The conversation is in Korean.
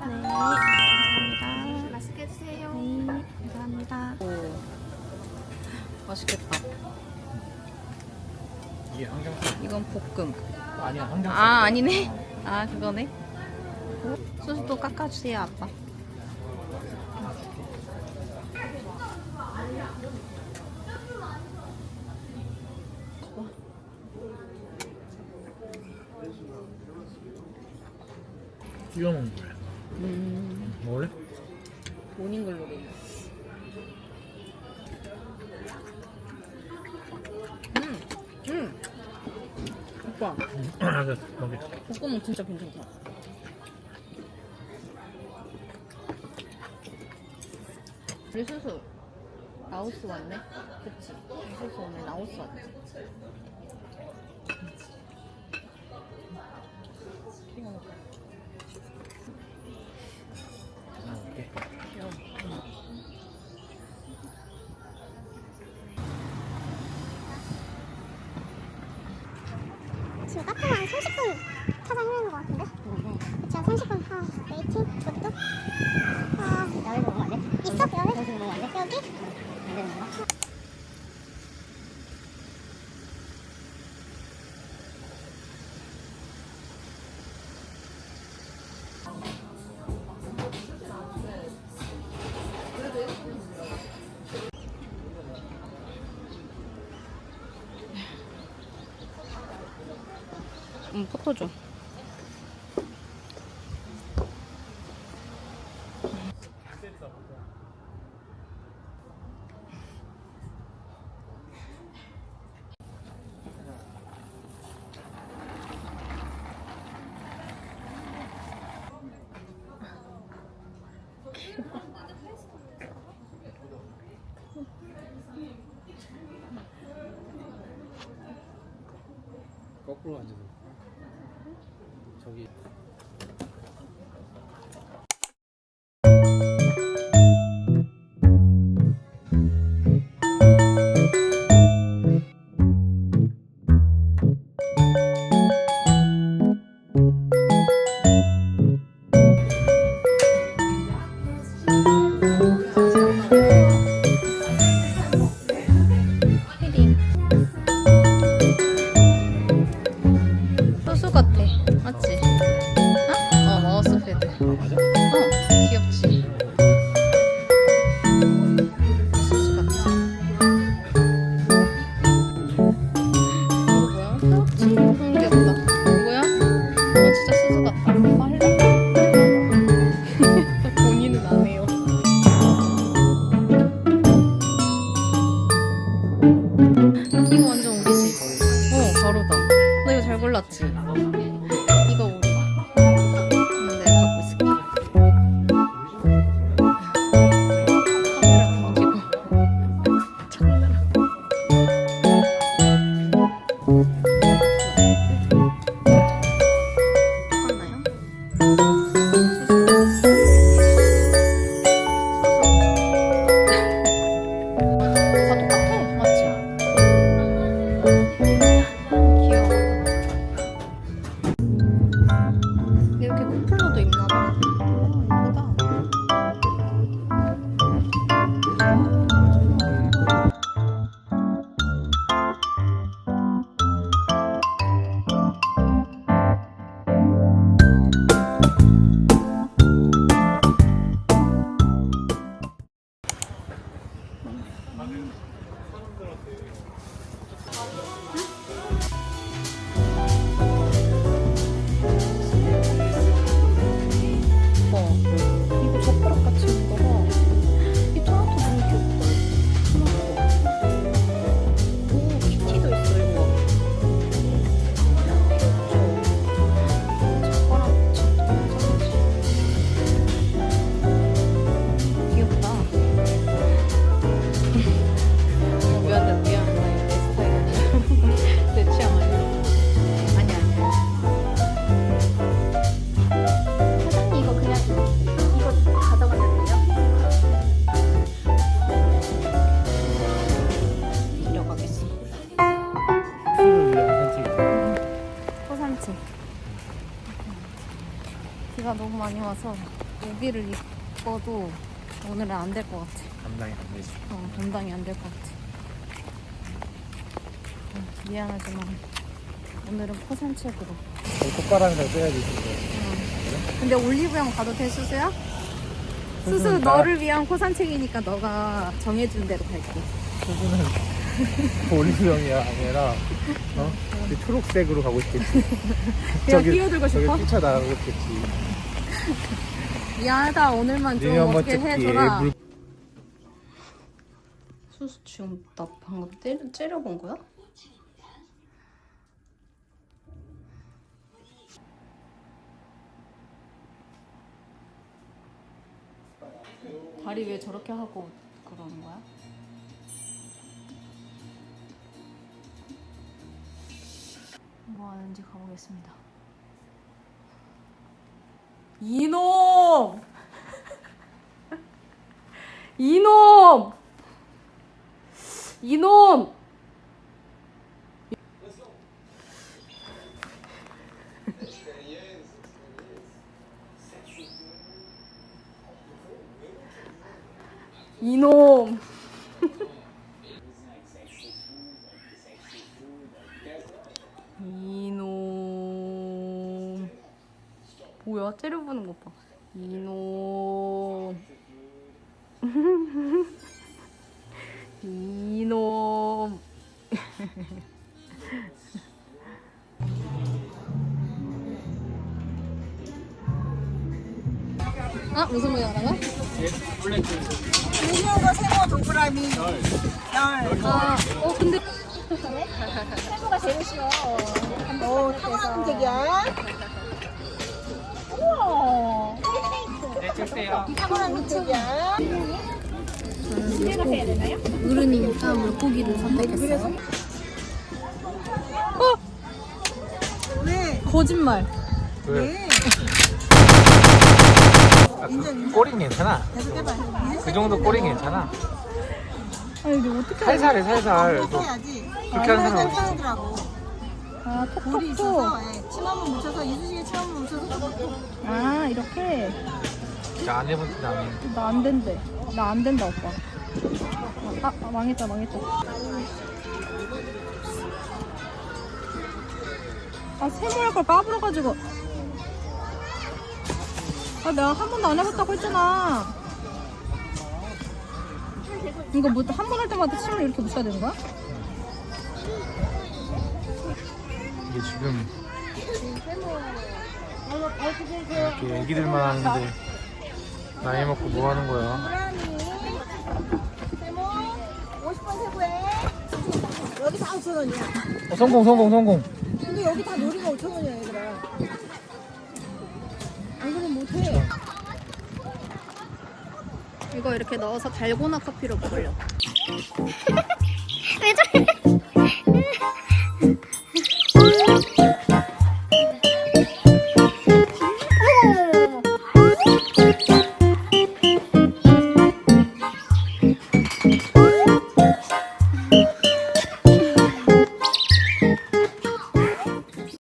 네, 네, 감사합니다. 맛있게 드세요. 네, 감사합니다. 오, 맛있겠다. 이게 항정살. 이건 볶음. 아니야, 항정살. 아, 아니네. 아, 그거네. 소스도 깎아주세요, 아빠. 찍어 먹는 거야. 음, 먹을래? 모닝글로리. 음, 음. 오빠, 알았어, 먹게. 볶음은 진짜 괜찮다. 우리 수수 라오스 왔네? 그치? 수수 오늘 라오스 왔지? 지금 카페만 30분 찾아내는 것 같은데? 그쵸, 30분. 아, 웨이팅? 그것도? 아, 먹으면 안 돼? 있어? 여기 돼? 여기? 안 되는 건가? 음, 포토 줘. 거꾸로 앉아서. 놀랐지? 비가 너무 많이 와서 우비를 입어도 오늘은 안 될 것 같아. 감당이 안 되지. 어, 감당이 안 될 것 같아. 어, 미안하지만 오늘은 포산책으로. 꽃가랑이랑 빼야지. 이거. 근데 올리브영 가도 돼 수수야? 수수 수수는 나- 너를 위한 포산책이니까 너가 정해준 대로 갈게. 소주는 올리브영이 아니라 어? 그 초록색으로 가고 싶겠지. 그냥 뛰어들고 저기 싶어? 뛰쳐나가고 싶겠지. 미안하다 오늘만 좀 어떻게. 해줘라. 물... 수수 지금 나 방금 때려, 째려본 거야? 다리 왜 저렇게 하고 그러는 거야? 뭐 하는지 가보겠습니다. 이놈! 이놈! 이놈! 이놈! 이놈. 뭐야? 째려보는 것 봐. 이놈. 이놈. 아 무슨 모양이라고? 미니어가 생어 동그라미 열. 아, 어 근데 세모가 제일 쉬워. 어, 탁월한 선택이야. 탁월한 선택이야. 어른이니까 물고기를 선택했어요. 어 왜? 거짓말. 왜? 왜? 아, 그. 꼬린 괜찮아. 계속 해봐. 그 정도 꼬린 괜찮아. 아니 근데 어떻게 살살해 살살. 또 해야지. 그렇게 하는 사람 어디 하더라고. 아 돌이 톡톡톡. 있어서 예, 침 한번 묻혀서 이쑤시개 침 한번 묻혀서 아 이렇게 진짜 안 해본 티안 해. 나안 된대. 나 안 된다 오빠. 아, 아 망했다 망했다. 아 세모할 걸 까불어가지고. 아 내가 한 번도 안 해봤다고 했잖아. 이거 뭐 한 번 할 때마다 침을 이렇게 묻혀야 되는 거야? 이게 지금 이렇게 애기들만 하는데 나이 먹고 뭐 하는 거야? 세모 50번 세모해. 여기 다 5천 원이야. 어, 성공 성공 성공. 근데 여기 다 놀이가 5천 원이야 얘들아. 안 그러면 못해. 이거 이렇게 넣어서 달고나 커피로 먹으려고. 왜 저래?